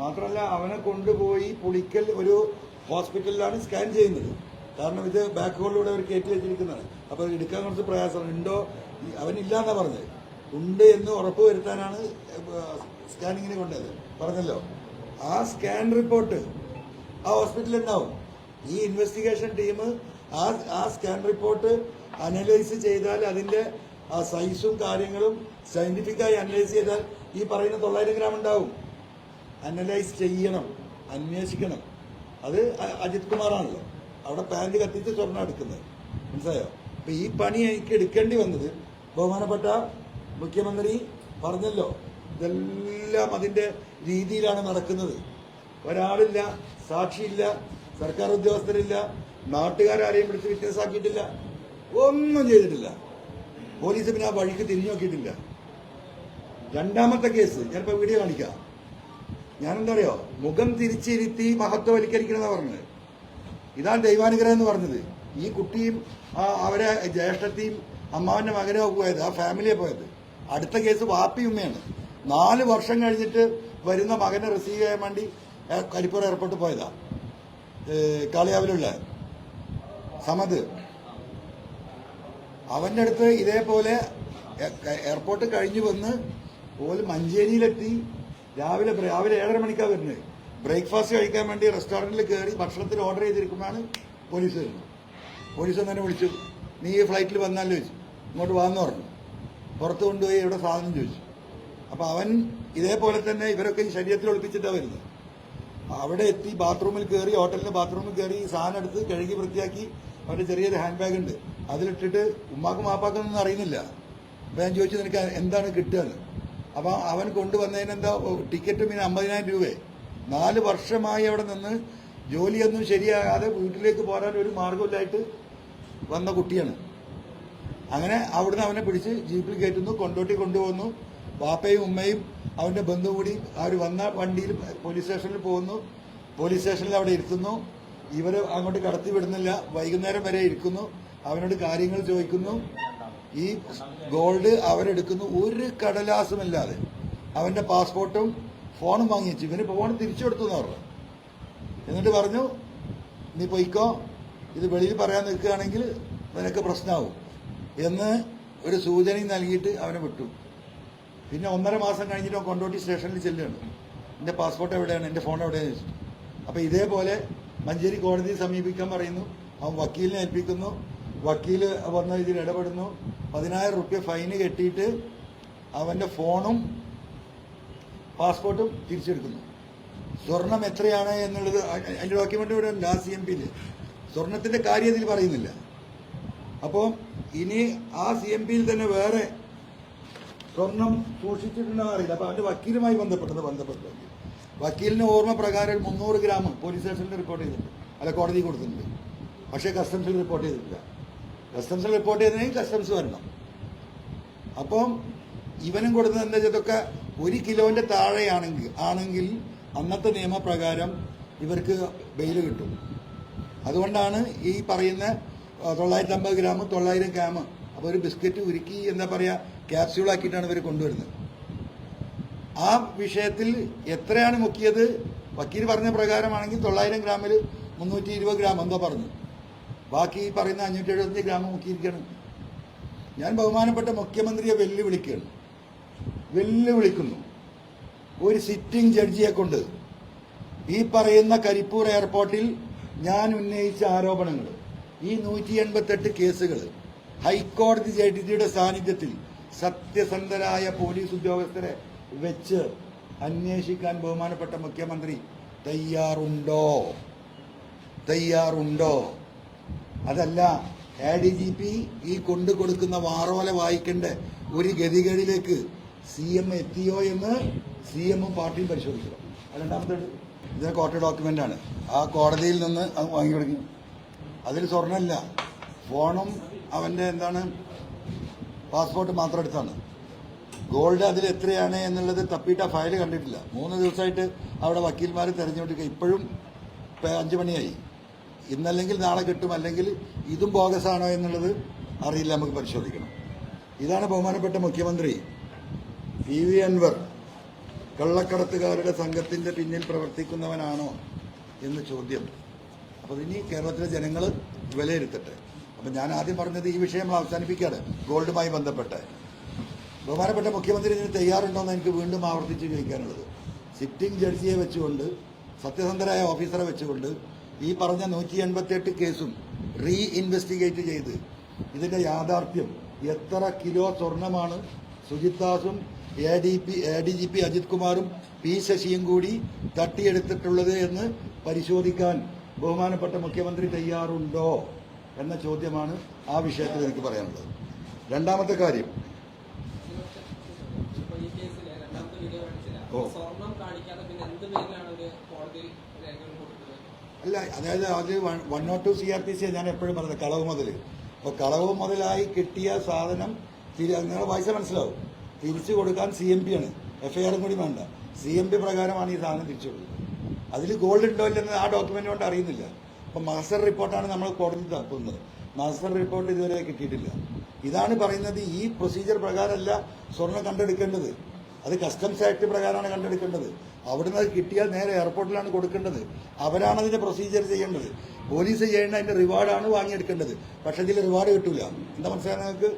മാത്രമല്ല അവനെ കൊണ്ടുപോയി പുളിക്കൽ ഒരു ഹോസ്പിറ്റലിലാണ് സ്കാൻ ചെയ്യുന്നത്. കാരണം ഇത് ബാക്ക് ഹോളിലൂടെ അവർ കയറ്റി വെച്ചിരിക്കുന്നതാണ്. അപ്പോൾ എടുക്കാൻ കുറച്ച് പ്രയാസമാണ് ഉണ്ടോ? ഈ- അവനില്ലാന്നാ പറഞ്ഞത്. ഉണ്ട് എന്ന് ഉറപ്പ് വരുത്താനാണ് സ്കാനിങ്ങിന് കൊണ്ടത് പറഞ്ഞല്ലോ. ആ സ്കാൻ റിപ്പോർട്ട് ആ ഹോസ്പിറ്റലിൽ ഉണ്ടാവും. ഈ ഇൻവെസ്റ്റിഗേഷൻ ടീം ആ ആ സ്കാൻ റിപ്പോർട്ട് അനലൈസ് ചെയ്താൽ അതിന്റെ സൈസും കാര്യങ്ങളും സയന്റിഫിക്കായി അനലൈസ് ചെയ്താൽ ഈ പറയുന്ന തൊള്ളായിരം ഗ്രാം ഉണ്ടാവും. അനലൈസ് ചെയ്യണം അന്വേഷിക്കണം. അത് അജിത് കുമാറാണല്ലോ. അവിടെ പാന്റ് കത്തിച്ച് സ്വർണം എടുക്കുന്നത്. മനസ്സിലായോ? അപ്പൊ ഈ പണി എനിക്ക് എടുക്കേണ്ടി വന്നത് ബഹുമാനപ്പെട്ട മുഖ്യമന്ത്രി പറഞ്ഞല്ലോ ഇതെല്ലാം അതിന്റെ രീതിയിലാണ് നടക്കുന്നത്. ഒരാളില്ല സാക്ഷിയില്ല സർക്കാർ ഉദ്യോഗസ്ഥരില്ല നാട്ടുകാരാരെയും വിറ്റ്നസ് ആക്കിയിട്ടില്ല ഒന്നും ചെയ്തിട്ടില്ല. പോലീസ് പിന്നെ ആ വഴിക്ക് തിരിഞ്ഞു നോക്കിയിട്ടില്ല. രണ്ടാമത്തെ കേസ് ഞാനിപ്പോ വീഡിയോ കാണിക്കാം. ഞാനെന്താ അറിയോ മുഖം തിരിച്ചിരുത്തി മഹത്വവൽക്കരിക്കണമെന്നാണ് പറഞ്ഞത്. ഇതാണ് ദൈവാനുഗ്രഹം എന്ന് പറഞ്ഞത്. ഈ കുട്ടിയും അവരെ ജ്യേഷ്ഠത്തെയും അമ്മാവന്റെ മകനോ പോയത് ആ ഫാമിലിയെ പോയത്. അടുത്ത കേസ് വാപ്പി ഉമ്മയാണ്. നാല് വർഷം കഴിഞ്ഞിട്ട് വരുന്ന മകനെ റിസീവ് ചെയ്യാൻ വേണ്ടി കരിപ്പൂർ എയർപോർട്ട് പോയതാ. കാളിയാവിലുള്ള സമത്. അവന്റെ അടുത്ത് ഇതേപോലെ എയർപോർട്ട് കഴിഞ്ഞു വന്ന് ഓൽ മഞ്ചേരിയിലെത്തി. രാവിലെ രാവിലെ ഏഴര മണിക്കാണ് വരുന്നത് ബ്രേക്ക്ഫാസ്റ്റ് കഴിക്കാൻ വേണ്ടി റെസ്റ്റോറന്റിൽ കയറി ഭക്ഷണത്തിന് ഓർഡർ ചെയ്തിരിക്കുമ്പോഴാണ് പോലീസ് വരുന്നത്. പോലീസ് തന്നെ വിളിച്ചു. നീ ഈ ഫ്ലൈറ്റിൽ വന്നാലും? ചോദിച്ചു. ഇങ്ങോട്ട് വാന്ന് പറഞ്ഞു. പുറത്ത് കൊണ്ടുപോയി ഇവിടെ സാധനം ചോദിച്ചു. അപ്പോൾ അവൻ ഇതേപോലെ തന്നെ ഇവരൊക്കെ ഈ ശരീരത്തിൽ ഒളിപ്പിച്ചിട്ടാണ് വരുന്നത് അവിടെ എത്തി ബാത്റൂമിൽ കയറി ഹോട്ടലിന്റെ ബാത്റൂമിൽ കയറി ഈ സാധനം എടുത്ത് കഴുകി വൃത്തിയാക്കി അവന്റെ ചെറിയൊരു ഹാൻഡ് ബാഗ് ഉണ്ട്. അതിലിട്ടിട്ട് ഉമ്മാക്കും മാപ്പാക്കും ഒന്നും അറിയുന്നില്ല. അപ്പം ഞാൻ ചോദിച്ചു നിനക്ക് എന്താണ് കിട്ടുകയെന്ന് അപ്പൊ അവൻ കൊണ്ടുവന്നതിന് എന്താ ടിക്കറ്റ് പിന്നെ അമ്പതിനായിരം രൂപയെ നാല് വർഷമായി അവിടെ നിന്ന് ജോലിയൊന്നും ശരിയാകാതെ വീട്ടിലേക്ക് പോരാൻ ഒരു മാർഗമില്ലായിട്ട് വന്ന കുട്ടിയാണ്. അങ്ങനെ അവിടുന്ന് അവനെ പിടിച്ച് ജീപ്പിൽ കയറ്റുന്നു കൊണ്ടോട്ടി കൊണ്ടുപോകുന്നു. വാപ്പയും ഉമ്മയും അവന്റെ ബന്ധു കൂടി അവർ വന്ന വണ്ടിയിൽ പോലീസ് സ്റ്റേഷനിൽ പോകുന്നു. പോലീസ് സ്റ്റേഷനിൽ അവിടെ ഇരുത്തുന്നു. ഇവർ അങ്ങോട്ട് കടത്തി വിടുന്നില്ല. വൈകുന്നേരം വരെ ഇരിക്കുന്നു. അവനോട് കാര്യങ്ങൾ ചോദിക്കുന്നു. ഈ ഗോൾഡ് അവരെടുക്കുന്നു ഒരു കടലാസുമില്ലാതെ. അവന്റെ പാസ്പോർട്ടും ഫോണും വാങ്ങിച്ചു ഇവന് ഫോൺ തിരിച്ചു കൊടുത്തു എന്ന് പറഞ്ഞു. എന്നിട്ട് പറഞ്ഞു നീ പൊയ്ക്കോ. ഇത് വെളിയിൽ പറയാൻ നിൽക്കുകയാണെങ്കിൽ നിനക്ക് പ്രശ്നമാവും. എന്ന് ഒരു സൂചനയും നൽകിയിട്ട് അവനെ വിട്ടു. പിന്നെ ഒന്നര മാസം കഴിഞ്ഞിട്ട് കൊണ്ടോട്ടി സ്റ്റേഷനിൽ ചെല്ലുകയാണ്. എന്റെ പാസ്പോർട്ട് എവിടെയാണ്? എന്റെ ഫോൺ എവിടെയാണ് ചോദിച്ചു. അപ്പോൾ ഇതേപോലെ മഞ്ചേരി കോടതിയെ സമീപിക്കാൻ പറയുന്നു. അവൻ വക്കീലിനെ ഏൽപ്പിക്കുന്നു. വക്കീൽ പറഞ്ഞ ഇതിൽ ഇടപെടുന്നു. പതിനായിരം റുപ്യ ഫൈന് കെട്ടിയിട്ട് അവന്റെ ഫോണും പാസ്പോർട്ടും തിരിച്ചെടുക്കുന്നു. സ്വർണം എത്രയാണ് എന്നുള്ളത് അതിന്റെ ഡോക്യുമെന്റ് ഇവിടെ ഉണ്ട് സി എം പിയിൽ സ്വർണത്തിന്റെ കാര്യം ഇതിൽ പറയുന്നില്ല. അപ്പോൾ ഇനി ആ സി എം പിയിൽ തന്നെ വേറെ സ്വർണം സൂക്ഷിച്ചിട്ടുണ്ടോ അറിയില്ല. അപ്പോൾ അവന്റെ വക്കീലുമായി ബന്ധപ്പെട്ടത് ബന്ധപ്പെട്ടത്. വക്കീലിന് ഓർമ്മ പ്രകാരം മുന്നൂറ് ഗ്രാം പോലീസ് സ്റ്റേഷനിൽ റിപ്പോർട്ട് ചെയ്തിട്ടുണ്ട്. അല്ല കോടതി കൊടുത്തിട്ടുണ്ട്. പക്ഷേ കസ്റ്റംസിൽ റിപ്പോർട്ട് ചെയ്തിട്ടില്ല. കസ്റ്റംസിൽ റിപ്പോർട്ട് ചെയ്തിട്ടുണ്ടെങ്കിൽ കസ്റ്റംസ് വരണം. അപ്പം ഇവനും കൊടുത്തത് എന്താ ചെയ്തൊക്കെ ഒരു കിലോന്റെ താഴെയാണെങ്കിൽ ആണെങ്കിൽ അന്നത്തെ നിയമപ്രകാരം ഇവർക്ക് ബെയിൽ കിട്ടും. അതുകൊണ്ടാണ് ഈ പറയുന്ന തൊള്ളായിരത്തി അമ്പത് ഗ്രാം തൊള്ളായിരം ഗ്രാം അപ്പോൾ ഒരു ബിസ്ക്കറ്റ് ഉരുക്കി എന്താ പറയാ ക്യാപ്സ്യൂൾ ആക്കിയിട്ടാണ് ഇവർ കൊണ്ടുവരുന്നത്. ആ വിഷയത്തിൽ എത്രയാണ് മുക്കിയത്? വക്കീൽ പറഞ്ഞ പ്രകാരമാണെങ്കിൽ തൊള്ളായിരം ഗ്രാമിൽ മുന്നൂറ്റി ഇരുപത് ഗ്രാം എന്തോ പറഞ്ഞു. ബാക്കി ഈ പറയുന്ന അഞ്ഞൂറ്റി എഴുപത്തഞ്ച് ഗ്രാമം മുക്കിയിരിക്കുകയാണ്. ഞാൻ ബഹുമാനപ്പെട്ട മുഖ്യമന്ത്രിയെ വെല്ലുവിളിക്കുകയാണ്. വെല്ലുവിളിക്കുന്നു. ഒരു സിറ്റിംഗ് ജഡ്ജിയെ കൊണ്ട് ഈ പറയുന്ന കരിപ്പൂർ എയർപോർട്ടിൽ ഞാൻ ഉന്നയിച്ച ആരോപണങ്ങൾ ഈ നൂറ്റി എൺപത്തെട്ട് കേസുകൾ ഹൈക്കോടതി ജഡ്ജിയുടെ സാന്നിധ്യത്തിൽ സത്യസന്ധരായ പോലീസ് ഉദ്യോഗസ്ഥരെ വെച്ച് അന്വേഷിക്കാൻ ബഹുമാനപ്പെട്ട മുഖ്യമന്ത്രി തയ്യാറുണ്ടോ? തയ്യാറുണ്ടോ? അതല്ല എ ഡി ജി പി ഈ കൊണ്ടു കൊടുക്കുന്ന വാറോല വായിക്കേണ്ട ഒരു ഗതികളിലേക്ക് സി എം എത്തിയോ എന്ന് സി എമ്മും പാർട്ടിയും പരിശോധിക്കണം. രണ്ടാമത്തെ ഇത്. കോർട്ട് ഡോക്യുമെന്റ് ആണ്. ആ കോടതിയിൽ നിന്ന് അത് വാങ്ങി കൊടുക്കും. അതിൽ സ്വർണമില്ല ഫോണും അവന്റെ എന്താണ് പാസ്പോർട്ട് മാത്രം എടുത്താണ്. ഗോൾഡ് അതിൽ എത്രയാണ് എന്നുള്ളത് തപ്പിയിട്ട് ആ ഫയൽ കണ്ടിട്ടില്ല. മൂന്ന് ദിവസമായിട്ട് അവിടെ വക്കീൽമാർ തെരഞ്ഞെടുക്കുക. ഇപ്പോഴും അഞ്ച് മണിയായി. ഇന്നല്ലെങ്കിൽ നാളെ കിട്ടും അല്ലെങ്കിൽ ഇതും ബോഗസാണോ എന്നുള്ളത് അറിയില്ല നമുക്ക് പരിശോധിക്കണം. ഇതാണ് ബഹുമാനപ്പെട്ട മുഖ്യമന്ത്രി പി വി അൻവർ. കള്ളക്കടത്തുകാരുടെ സംഘത്തിന്റെ പിന്നിൽ പ്രവർത്തിക്കുന്നവനാണോ എന്ന് ചോദ്യം. അപ്പോൾ ഇനി കേരളത്തിലെ ജനങ്ങൾ വിലയിരുത്തട്ടെ. അപ്പം ഞാൻ ആദ്യം പറഞ്ഞത് ഈ വിഷയം അവസാനിപ്പിക്കുകയാണ് ഗോൾഡുമായി ബന്ധപ്പെട്ട്. ബഹുമാനപ്പെട്ട മുഖ്യമന്ത്രി ഇതിന് തയ്യാറുണ്ടോ എന്ന് എനിക്ക് വീണ്ടും ആവർത്തിച്ച് ചോദിക്കാനുള്ളത്. സിറ്റിംഗ് ജഡ്ജിയെ വെച്ചുകൊണ്ട് സത്യസന്ധരായ ഓഫീസറെ വെച്ചുകൊണ്ട് ഈ പറഞ്ഞ നൂറ്റി എൺപത്തിയെട്ട് കേസും റീ ഇൻവെസ്റ്റിഗേറ്റ് ചെയ്ത്. ഇതിന്റെ യാഥാർത്ഥ്യം എത്ര കിലോ സ്വർണമാണ്? Sujith ദാസും A D P A D G P Ajith കുമാറും പി ശശിയും കൂടി തട്ടിയെടുത്തിട്ടുള്ളത് എന്ന് പരിശോധിക്കാൻ ബഹുമാനപ്പെട്ട മുഖ്യമന്ത്രി തയ്യാറുണ്ടോ എന്ന ചോദ്യമാണ് ആ വിഷയത്തിൽ എനിക്ക് പറയാനുള്ളത്. രണ്ടാമത്തെ കാര്യം. ഓ. അല്ല അതായത് അത് one nought two C R P C ഞാൻ എപ്പോഴും പറഞ്ഞത് കളവ് മുതൽ. അപ്പോൾ കളവ് മുതലായി കിട്ടിയ സാധനം തിരി നിങ്ങളെ വായിച്ച മനസ്സിലാവും. തിരിച്ചു കൊടുക്കാൻ സി എം പി ആണ്. എഫ് ഐ ആറും കൂടി വേണ്ട. സി എം പി പ്രകാരമാണ് ഈ സാധനം തിരിച്ചു കൊടുക്കുന്നത്. അതിൽ ഗോൾഡ് ഉണ്ടോ ഇല്ലെന്ന് ആ ഡോക്യുമെന്റ് കൊണ്ട് അറിയുന്നില്ല. അപ്പോൾ മാസ്റ്റർ റിപ്പോർട്ടാണ് നമ്മൾ കോടതി തപ്പുന്നത്. മാസ്റ്റർ റിപ്പോർട്ട് ഇതുവരെ കിട്ടിയിട്ടില്ല. ഇതാണ് പറയുന്നത് ഈ പ്രൊസീജിയർ പ്രകാരമല്ല സ്വർണം കണ്ടെടുക്കേണ്ടത്. അത് കസ്റ്റംസ് ആക്ട് പ്രകാരമാണ് കണ്ടെടുക്കേണ്ടത്. അവിടുന്ന് അത് കിട്ടിയാൽ നേരെ എയർപോർട്ടിലാണ് കൊടുക്കേണ്ടത്. അവരാണ് അതിന്റെ പ്രൊസീജിയർ ചെയ്യേണ്ടത്. പോലീസ് ചെയ്യേണ്ട അതിന്റെ റിവാർഡാണ് വാങ്ങിയെടുക്കേണ്ടത്. പക്ഷേ ഇതിൽ റിവാർഡ് കിട്ടില്ല എന്താ മനസ്സിലായത് നിങ്ങൾക്ക്?